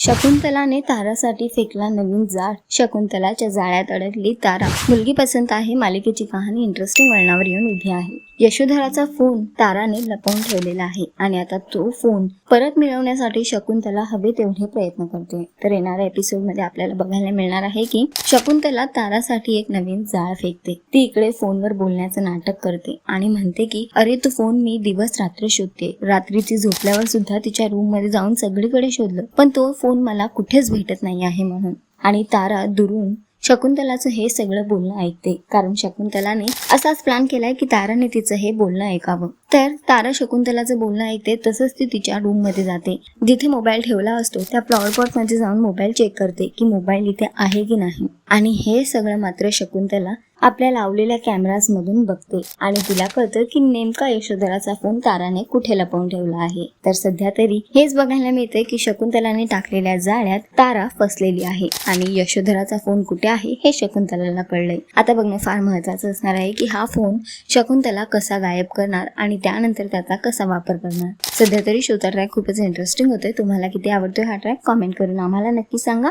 शकुंतलाने तारासाठी फेकला नवीन जाळ. शकुंतलाच्या जाळ्यात अडकली तारा. मुलगी पसंत आहे मालिकेची कहाणी इंटरेस्टिंग वळणावर येऊन उभी आहे. यशोधराचा फोन ताराने लपवून ठेवलेला आहे आणि आता तो फोन परत मिळवण्यासाठी शकुंतला हवे तेवढे प्रयत्न करते. तर येणाऱ्या एपिसोडमध्ये आपल्याला बघायला मिळणार आहे की शकुंतला तारासाठी एक नवीन जाळ फेकते. ती इकडे फोनवर बोलण्याचं नाटक करते आणि म्हणते की अरे तो फोन मी दिवस रात्र शोधते. रात्रीची झोपल्यावर सुद्धा तिच्या रूममध्ये जाऊन सगळीकडे शोधलं. पण तो फोन फोन मला कुठेच भेटत नाही आहे म्हणून. आणि तारा दुरून शकुंतलाचं हे सगळं बोलणं ऐकते. कारण शकुंतलाने असाच प्लॅन केलाय की ताराने तिचं हे बोलणं ऐकावं. तर तारा शकुंतलाचं बोलणं ऐकते तसंच ती तिच्या रूममध्ये जाते. जिथे मोबाईल ठेवला असतो त्या फ्लॉवर पॉटमध्ये जाऊन मोबाईल चेक करते की मोबाईल इथे आहे की नाही. आणि हे सगळं मात्र शकुंतला आपल्या लावलेल्या कॅमेराजमधून बघते. आणि तिला कळतं की नेमका यशोधराचा फोन ताराने कुठे लपवून ठेवला आहे. तर सध्या तरी हेच बघायला मिळते की शकुंतलाने टाकलेल्या जाळ्यात तारा फसलेली आहे. आणि यशोधराचा फोन कुठे आहे हे शकुंतलाला कळलंय. आता बघणं फार महत्वाचं असणार आहे की हा फोन शकुंतला कसा गायब करणार आणि त्यानंतर त्याचा कसा वापर करणार. सध्या तरी शोचा ट्रॅक खूपच इंटरेस्टिंग होतोय. तुम्हाला किती आवडतोय हा ट्रॅक कॉमेंट करून आम्हाला नक्की सांगा.